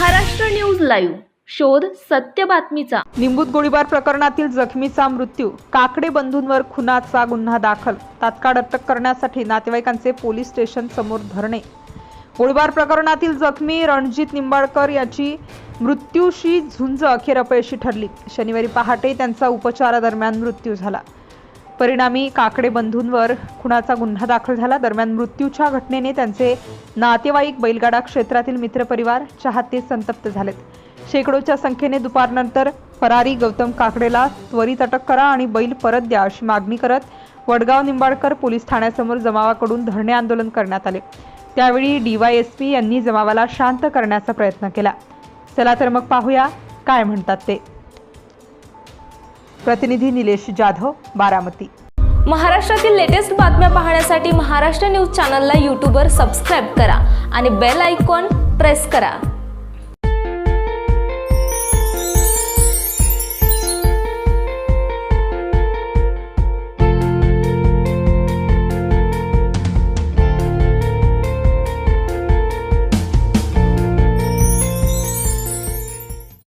Maharashtra news live. शोध सत्य बातमीचा. निंबूत गोळीबार प्रकरणातील जखमीचा मृत्यू. काकडे बंधूंवर खुनाचा गुन्हा दाखल. तात्काळ अटक करण्यासाठी नातेवाईकांचे पोलीस स्टेशन समोर धरणे. गोळीबार प्रकरणातील जखमी रणजित निंबाळकर याची मृत्यूशी झुंज अखेर अपयशी ठरली. शनिवारी पहाटे त्यांचा उपचारादरम्यान मृत्यू झाला. परिणामी काकडे बंधूंवर खुनाचा गुन्हा दाखल झाला. दरम्यान मृत्यूच्या घटनेने त्यांचे नातेवाईक बैलगाडा क्षेत्रातील मित्रपरिवार चाहते संतप्त झालेत. शेकडोच्या संख्येने दुपारनंतर फरारी गौतम काकडेला त्वरित अटक करा आणि बैल परत द्या अशी मागणी करत वडगाव निंबाळकर पोलीस ठाण्यासमोर जमावाकडून धरणे आंदोलन करण्यात आले. त्यावेळी डीवायएसपी यांनी जमावाला शांत करण्याचा प्रयत्न केला. चला तर मग पाहूया काय म्हणतात ते. प्रतिनिधी निलेश जाधव बारामती. महाराष्ट्रातील लेटेस्ट बातम्या पाहण्यासाठी महाराष्ट्र न्यूज चॅनलला यूट्यूबवर सबस्क्राईब करा आणि बेल आयकॉन प्रेस करा.